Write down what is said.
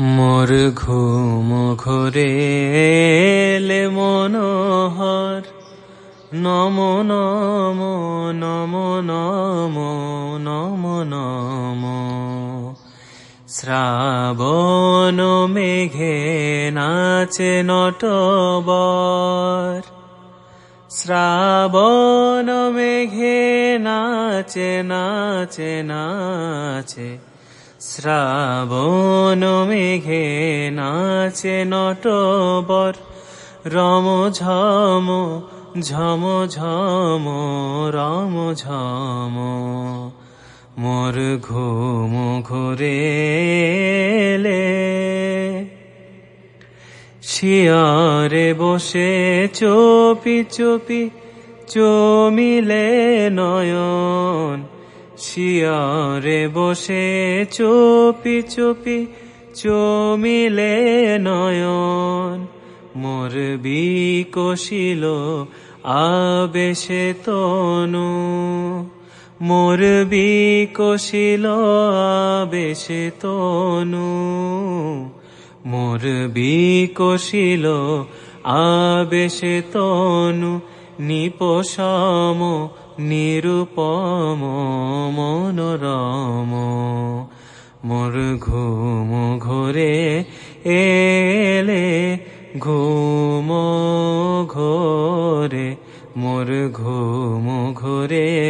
মোর ঘুম ঘরে মনোহর। নম নম নম নম নম নম। শ্রাবণ মেঘে নাচে নটবর। শ্রাবণ মেঘে নাচে নাচে নাচে। শ্রাবণ মেঘে নাচে নটবর রম ঝম ঝম ঝম রম ঝম মোর ঘুম ঘুরে শিয়ারে বসে চপি চপি চমিলে নয়ন। শিয়ারে বসে চপি চপি চমিলে নয়ন। মোর বিকশিল আবেশে তনু। মোর বিকশিল আবেশে তনু। মোর বিকশিল আবেশে তনু। নিপসম নিরুপম। মনোরম। মোর ঘুম ঘোরে এলে ঘুম ঘোরে। মোর ঘুম ঘোরে